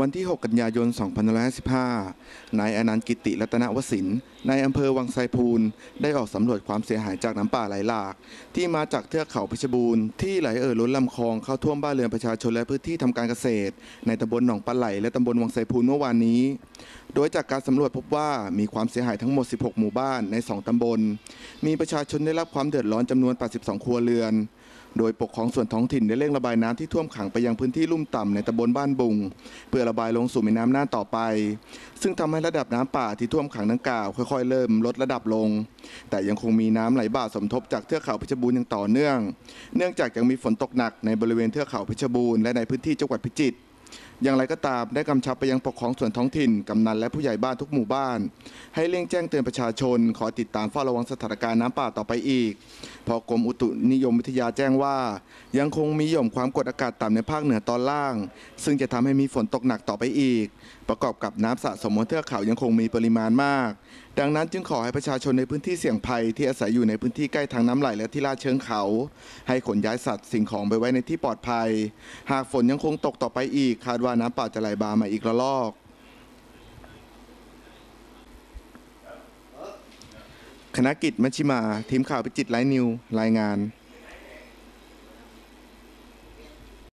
วันที่ 6 กันยายน 2555 นายอนันต์กิติรัตนวสินนายอำเภอวังไซพูน ได้ออกสำรวจความเสียหายจากน้ำป่าไหลหลาก ที่มาจากเทือกเขาเพชรบูรณ์ที่ไหลเอ่อล้นลำคลองเข้าท่วมบ้านเรือนประชาชนและพื้นที่ทำการเกษตร ในตำบลหนองปลาไหลและตำบลวังไซพูนเมื่อวานนี้ โดยจากการสำรวจพบว่ามีความเสียหายทั้งหมด 16 หมู่บ้านใน 2 ตำบล มีประชาชนได้รับความเดือดร้อนจำนวน 82 ครัวเรือน โดยปกครองส่วนท้องถิ่นได้เร่งระบายน้ำที่ท่วมขังไปยังพื้นที่ลุ่มต่ำในตำบลบ้านบุง เพื่อระบายลงสู่แม่น้ำน่านต่อไป ซึ่งทำให้ระดับน้ำป่าที่ท่วมขังดังกล่าวค่อยๆ เริ่มลดระดับลง แต่ยังคงมีน้ำไหลบ่าสมทบจากเทือกเขาเพชรบูรณ์อย่างต่อเนื่อง เนื่องจากยังมีฝนตกหนักในบริเวณเทือกเขาเพชรบูรณ์และในพื้นที่จังหวัดพิจิตร อย่างไรก็ตามได้กำชับไปยังปกครองส่วนท้องถิ่น กำนันและผู้ใหญ่บ้านทุกหมู่บ้าน ให้เร่งแจ้งเตือนประชาชน ขอติดตามเฝ้าระวังสถานการณ์น้ำป่าต่อไปอีกพราะกรมอุตุนิยมวิทยาแจ้งว่า ยังคงมีหย่อมความกดอากาศต่ำในภาคเหนือตอนล่าง ซึ่งจะทำให้มีฝนตกหนักต่อไปอีก ประกอบกับน้ำสะสมบนเทือกเขายังคงมีปริมาณมาก ดังนั้นจึงขอให้ประชาชนในพื้นที่เสี่ยงภัยที่อาศัยอยู่ในพื้นที่ใกล้ทางน้ำไหลและที่ลาดเชิงเขา ให้ขนย้ายสัตว์สิ่งของไปไว้ในที่ปลอดภัย หากฝนยังคงตกต่อไปอีกคาดว่าน้ำป่าจะไหลบามาอีกระลอกคณะกิจมัชชิมา ทีมข่าวพิจิตรไลน์นิว รายงาน